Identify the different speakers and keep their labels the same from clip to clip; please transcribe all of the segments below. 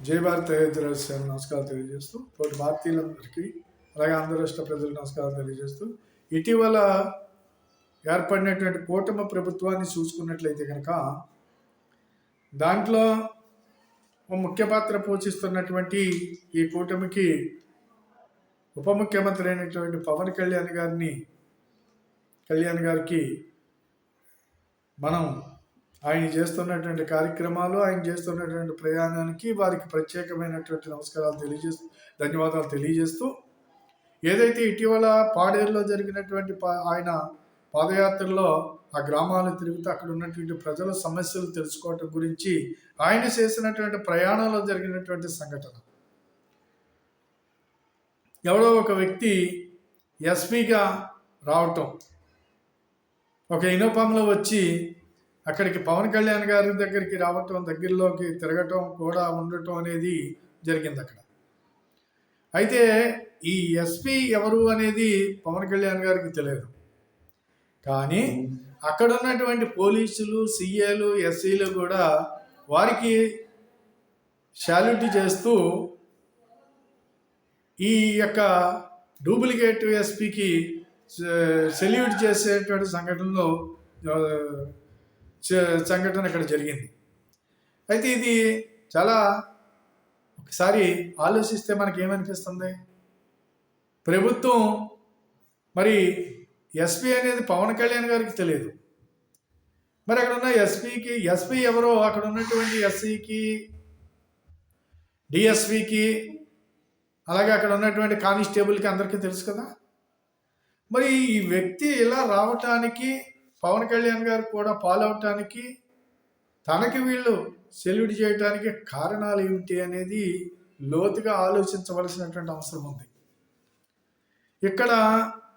Speaker 1: జై భారత్ అయోధ్య నమస్కారాలు తెలియజేస్తూ తోటి భారతీయులందరికీ అలాగే ఆంధ్ర రాష్ట్ర ప్రజలకు నమస్కారాలు తెలియజేస్తూ ఇటీవల ఏర్పడినటువంటి కూటమి ప్రభుత్వాన్ని చూసుకున్నట్లయితే కనుక దాంట్లో ముఖ్య పాత్ర పోషిస్తున్నటువంటి ఈ కూటమికి ఉప ముఖ్యమంత్రి అయినటువంటి పవన్ కళ్యాణ్ గారిని కళ్యాణ్ గారికి మనం ఆయన చేస్తున్నటువంటి కార్యక్రమాలు ఆయన చేస్తున్నటువంటి ప్రయాణానికి వారికి ప్రత్యేకమైనటువంటి నమస్కారాలు తెలియజేస్తూ ధన్యవాదాలు తెలియజేస్తూ ఏదైతే ఇటీవల పాడేరులో జరిగినటువంటి ఆయన పాదయాత్రలో ఆ గ్రామాలు తిరుగుతూ అక్కడ ఉన్నటువంటి ప్రజల సమస్యలు తెలుసుకోవటం గురించి ఆయన చేసినటువంటి ప్రయాణంలో జరిగినటువంటి సంఘటన. ఎవడో ఒక వ్యక్తి ఎస్పీగా రావటం ఒక ఇనోపంలో వచ్చి అక్కడికి పవన్ కళ్యాణ్ గారి దగ్గరికి రావటం దగ్గరలోకి తిరగటం కూడా ఉండటం అనేది జరిగింది అక్కడ. అయితే ఈ ఎస్పీ ఎవరు అనేది పవన్ కళ్యాణ్ గారికి తెలియదు. కానీ అక్కడ ఉన్నటువంటి పోలీసులు సీఏలు ఎస్సీలు కూడా వారికి శాల్యూటీ చేస్తూ ఈ యొక్క డూప్లికేట్ ఎస్పీకి సెల్యూట్ చేసేటువంటి సంఘటనలో సంఘటన ఇక్కడ జరిగింది. అయితే ఇది చాలా ఒకసారి ఆలోచిస్తే మనకి ఏమనిపిస్తుంది ప్రభుత్వం మరి ఎస్పీ అనేది పవన్ కళ్యాణ్ గారికి తెలియదు. మరి అక్కడ ఉన్న ఎస్పీకి ఎస్పీ ఎవరో అక్కడ ఉన్నటువంటి ఎస్సీకి డిఎస్పికి అలాగే అక్కడ ఉన్నటువంటి కానిస్టేబుల్కి అందరికీ తెలుసు కదా? మరి ఈ వ్యక్తి ఇలా రావటానికి పవన్ కళ్యాణ్ గారు కూడా పాలవటానికి తనకి వీళ్ళు సెల్యూట్ చేయడానికి కారణాలు ఏమిటి అనేది లోతుగా ఆలోచించవలసినటువంటి అవసరం ఉంది. ఇక్కడ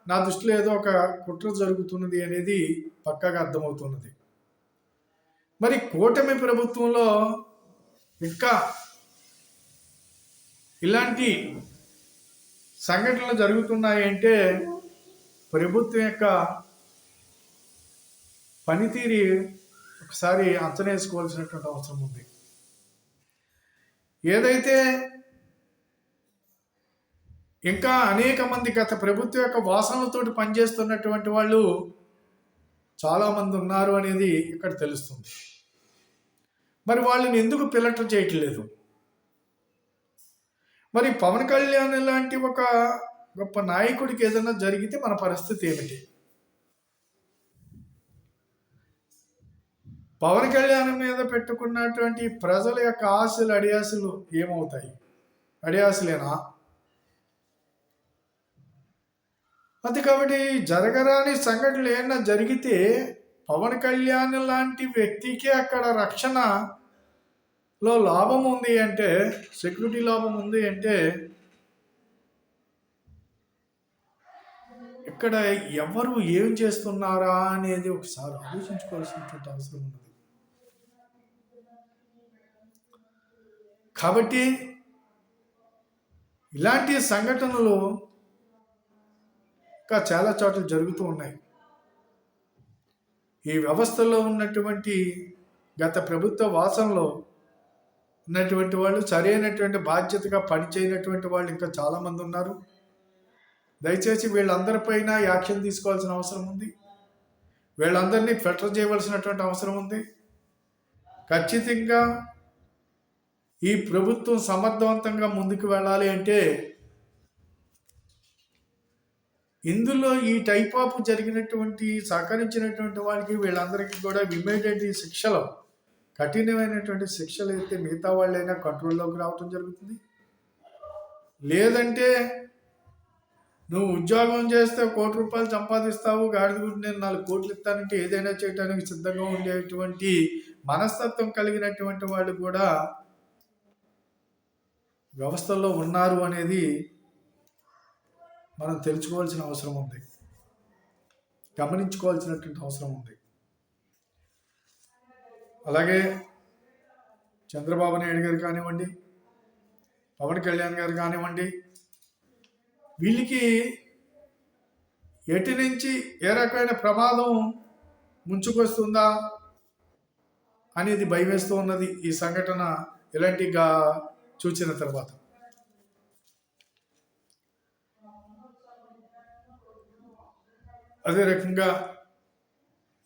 Speaker 1: నా దృష్టిలో ఏదో ఒక కుట్ర జరుగుతున్నది అనేది పక్కాగా అర్థమవుతున్నది. మరి కూటమి ప్రభుత్వంలో ఇంకా ఇలాంటి సంఘటనలు జరుగుతున్నాయి అంటే ప్రభుత్వం యొక్క పనితీరి ఒకసారి అంచనా వేసుకోవాల్సినటువంటి అవసరం ఉంది. ఏదైతే ఇంకా అనేక మంది గత ప్రభుత్వం యొక్క వాసనలతోటి పనిచేస్తున్నటువంటి వాళ్ళు చాలామంది ఉన్నారు అనేది ఇక్కడ తెలుస్తుంది. మరి వాళ్ళని ఎందుకు పిల్లట చేయట్లేదు? మరి పవన్ కళ్యాణ్ లాంటి ఒక గొప్ప నాయకుడికి ఏదైనా జరిగితే మన పరిస్థితి ఏమిటి? పవన్ కళ్యాణ్ మీద పెట్టుకున్నటువంటి ప్రజల యొక్క ఆశలు అడియాసలు ఏమవుతాయి? అడియాసలేనా అది కాబట్టి జరగరాని సంఘటనలు ఏమైనా జరిగితే పవన్ కళ్యాణ్ లాంటి వ్యక్తికి అక్కడ రక్షణలో లాభం ఉంది అంటే సెక్యూరిటీ లాభం ఉంది అంటే ఇక్కడ ఎవరు ఏం చేస్తున్నారా అనేది ఒకసారి ఆలోచించుకోవాల్సినటువంటి అవసరం ఉన్నది. కాబట్టి ఇలాంటి సంఘటనలు ఇంకా చాలా చోట్ల జరుగుతూ ఉన్నాయి. ఈ వ్యవస్థలో ఉన్నటువంటి గత ప్రభుత్వ వాసనలో ఉన్నటువంటి వాళ్ళు సరైనటువంటి బాధ్యతగా పనిచేయనటువంటి వాళ్ళు ఇంకా చాలామంది ఉన్నారు. దయచేసి వీళ్ళందరిపైన యాక్షన్ తీసుకోవాల్సిన అవసరం ఉంది. వీళ్ళందరినీ ఫిల్టర్ చేయవలసినటువంటి అవసరం ఉంది. ఖచ్చితంగా ఈ ప్రభుత్వం సమర్థవంతంగా ముందుకు వెళ్ళాలి అంటే ఇందులో ఈ టైప్ ఆఫ్ జరిగినటువంటి సహకరించినటువంటి వాళ్ళకి వీళ్ళందరికీ కూడా ఇమీడియట్ శిక్షలు కఠినమైనటువంటి శిక్షలు అయితే మిగతా వాళ్ళైనా కంట్రోల్లోకి రావటం జరుగుతుంది. లేదంటే నువ్వు ఉద్యోగం చేస్తే కోటి రూపాయలు సంపాదిస్తావు గాడిద నేను నాలుగు కోట్లు ఇస్తానంటే ఏదైనా చేయడానికి సిద్ధంగా ఉండేటువంటి మనస్తత్వం కలిగినటువంటి వాళ్ళు కూడా వ్యవస్థల్లో ఉన్నారు అనేది మనం తెలుసుకోవాల్సిన అవసరం ఉంది. గమనించుకోవాల్సినటువంటి అవసరం ఉంది. అలాగే చంద్రబాబు నాయుడు గారు కానివ్వండి పవన్ కళ్యాణ్ గారు కానివ్వండి వీళ్ళకి ఎటు నుంచి ఏ రకమైన ప్రమాదం ముంచుకొస్తుందా అనేది భయమేస్తూ ఉన్నది ఈ సంఘటన. ఇలాంటి గా చూసిన తర్వాత. అదే రకంగా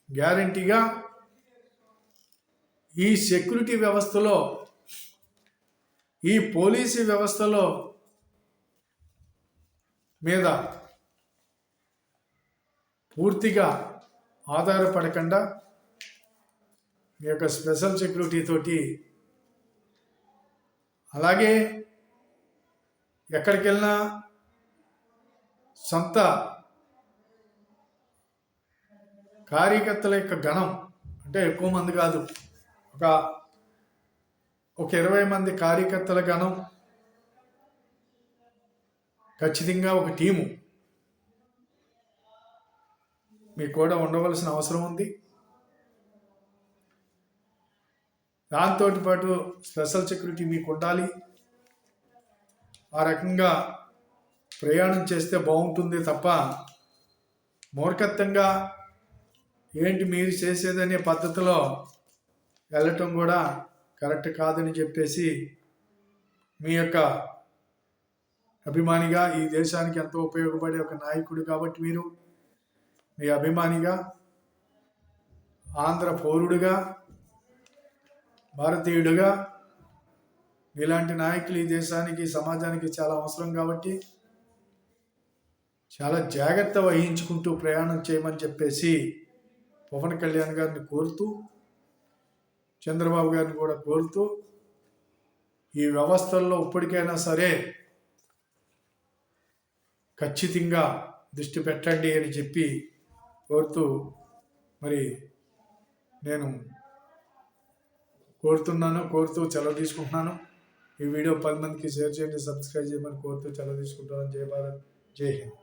Speaker 1: గ్యారంటీగా ఈ సెక్యూరిటీ వ్యవస్థలో ఈ పోలీసు వ్యవస్థలో మీద పూర్తిగా ఆధారపడకుండా మీ యొక్క స్పెషల్ సెక్యూరిటీ తోటి అలాగే ఎక్కడికి వెళ్ళినా సొంత కార్యకర్తల యొక్క గణం అంటే ఎక్కువ మంది కాదు. ఒక ఒక ఇరవై మంది కార్యకర్తల గణం ఖచ్చితంగా ఒక టీము. మీకు కూడా ఉండవలసిన అవసరం ఉంది. దాంతో పాటు స్పెషల్ సెక్యూరిటీ మీకు ఉండాలి. ఆ రకంగా ప్రయాణం చేస్తే బాగుంటుంది తప్ప మూర్ఖత్వంగా ఏంటి మీరు చేసేదనే పద్ధతిలో వెళ్ళటం కూడా కరెక్ట్ కాదని చెప్పేసి మీ యొక్క అభిమానిగా ఈ దేశానికి ఎంతో ఉపయోగపడే ఒక నాయకుడు కాబట్టి మీరు మీ అభిమానిగా ఆంధ్ర పౌరుడిగా భారతీయుడిగా ఇలాంటి నాయకులు ఈ దేశానికి సమాజానికి చాలా అవసరం కాబట్టి చాలా జాగ్రత్త వహించుకుంటూ ప్రయాణం చేయమని చెప్పేసి పవన్ కళ్యాణ్ గారిని కోరుతూ చంద్రబాబు గారిని కూడా కోరుతూ ఈ వ్యవస్థల్లో ఇప్పటికైనా సరే ఖచ్చితంగా దృష్టి పెట్టండి అని చెప్పి కోరుతూ మరి నేను కోరుతున్నాను కోరుతూ చలవ తీసుకుంటున్నాను. ఈ వీడియో పది మందికి షేర్ చేయండి సబ్స్క్రైబ్ చేయమని కోరుతూ చలవ తీసుకుంటున్నాను. జై భారత్ జై హింద్.